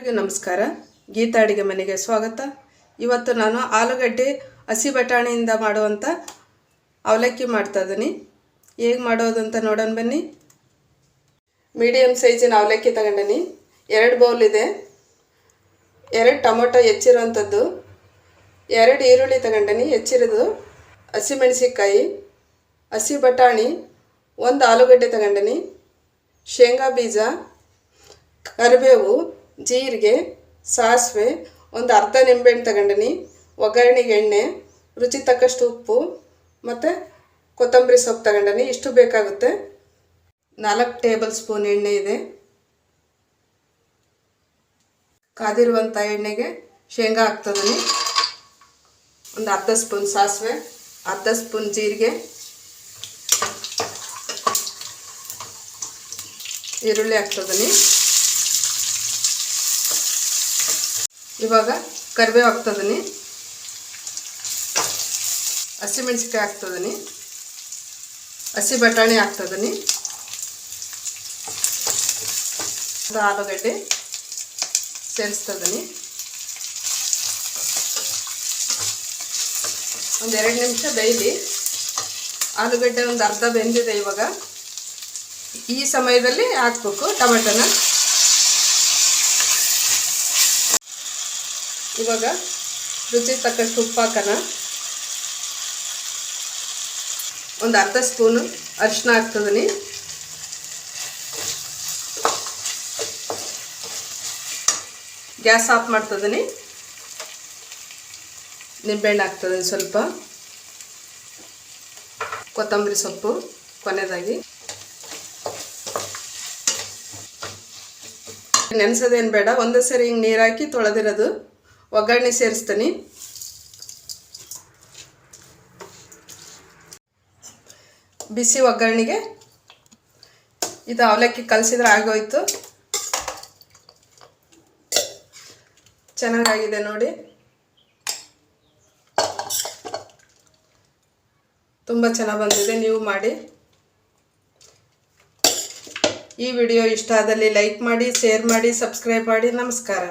ಎಲ್ಲರಿಗೂ ನಮಸ್ಕಾರ. ಗೀತಾ ಅಡಿಗೆ ಮನೆಗೆ ಸ್ವಾಗತ. ಇವತ್ತು ನಾನು ಆಲೂಗಡ್ಡೆ ಹಸಿ ಬಟಾಣಿಯಿಂದ ಮಾಡುವಂಥ ಅವಲಕ್ಕಿ ಮಾಡ್ತಾ ಇದ್ದೀನಿ. ಹೇಗೆ ಮಾಡೋದು ಅಂತ ನೋಡೋಣ ಬನ್ನಿ. ಮೀಡಿಯಮ್ ಸೈಜಿನ ಅವಲಕ್ಕಿ ತಗೊಂಡಿನಿ. ಎರಡು ಬೌಲ್ ಇದೆ. ಎರಡು ಟೊಮೊಟೊ ಹೆಚ್ಚಿರೋವಂಥದ್ದು ಎರಡು ಈರುಳ್ಳಿ ತಗೊಂಡಿನಿ, ಹೆಚ್ಚಿರೋದು ಹಸಿಮೆಣಸಿಕಾಯಿ ಹಸಿ ಬಟಾಣಿ, ಒಂದು ಆಲೂಗಡ್ಡೆ ತಗೊಂಡಿನಿ. ಶೇಂಗಾ ಬೀಜ, ಕರಿಬೇವು ಜೀರಿಗೆ, ಸಾಸಿವೆ, ಒಂದು ಅರ್ಧ ನಿಂಬೆಹಣ್ಣು ತಗೊಂಡಿನಿ, ಒಗ್ಗರಣೆಗೆ ಎಣ್ಣೆ, ರುಚಿ ತಕ್ಕಷ್ಟು ಉಪ್ಪು ಮತ್ತು ಕೊತ್ತಂಬರಿ ಸೊಪ್ಪು ತಗೊಂಡಿನಿ. ಇಷ್ಟು ಬೇಕಾಗುತ್ತೆ. ನಾಲ್ಕು ಟೇಬಲ್ ಸ್ಪೂನ್ ಎಣ್ಣೆ ಇದೆ. ಕಾದಿರುವಂಥ ಎಣ್ಣೆಗೆ ಶೇಂಗಾ ಹಾಕ್ತದನಿ. ಒಂದು ಅರ್ಧ ಸ್ಪೂನ್ ಸಾಸಿವೆ, ಅರ್ಧ ಸ್ಪೂನ್ ಜೀರಿಗೆ, ಈರುಳ್ಳಿ ಹಾಕ್ತದನಿ. ಇವಾಗ ಕರಿಬೇವು ಹಾಕ್ತದನಿ ಹಸಿಮೆಣ್ಸಿಕಾಯಿ ಹಾಕ್ತದೀನಿ ಹಸಿ ಬಟಾಣಿ ಹಾಕ್ತದೀನಿ ಆಲೂಗಡ್ಡೆ ಸೇರಿಸ್ತದೀನಿ ಒಂದು ಎರಡು ನಿಮಿಷ ಬೇಯಲಿ. ಆಲೂಗಡ್ಡೆ ಒಂದು ಅರ್ಧ ಬೆಂದಿದೆ ಇವಾಗ. ಈ ಸಮಯದಲ್ಲಿ ಹಾಕ್ಬೇಕು ಟೊಮೆಟೊನ. ಇವಾಗ ರುಚಿ ತಕ್ಕಷ್ಟು ಉಪ್ಪು ಹಾಕೋಣ ಒಂದು ಅರ್ಧ ಸ್ಪೂನು ಅರಿಶಿನ ಹಾಕ್ತದೀನಿ ಗ್ಯಾಸ್ ಆಫ್ ಮಾಡ್ತದೀನಿ ನಿಂಬೆಹಣ್ಣು ಹಾಕ್ತದೀನಿ ಸ್ವಲ್ಪ. ಕೊತ್ತಂಬರಿ ಸೊಪ್ಪು ಕೊನೆಯದಾಗಿ ನೆನೆಸೋದೇನು ಬೇಡ, ಒಂದೇ ಸರಿ ಹಿಂಗೆ ನೀರು ಹಾಕಿ ತೊಳೆದಿರೋದು. ಒಗ್ಗರಣೆ ಸೇರಿಸ್ತೀನಿ. ಬಿಸಿ ಒಗ್ಗರಣೆಗೆ ಇದು ಅವಲಕ್ಕಿ ಕಲಸಿದ್ರೆ ಆಗೋಯ್ತು. ಚೆನ್ನಾಗಾಗಿದೆ ನೋಡಿ. ತುಂಬ ಚೆನ್ನಾಗಿ ಬಂದಿದೆ ನೀವು ಮಾಡಿ. ಈ ವಿಡಿಯೋ ಇಷ್ಟ ಆದಲ್ಲಿ ಲೈಕ್ ಮಾಡಿ, ಶೇರ್ ಮಾಡಿ, ಸಬ್ಸ್ಕ್ರೈಬ್ ಮಾಡಿ. ನಮಸ್ಕಾರ.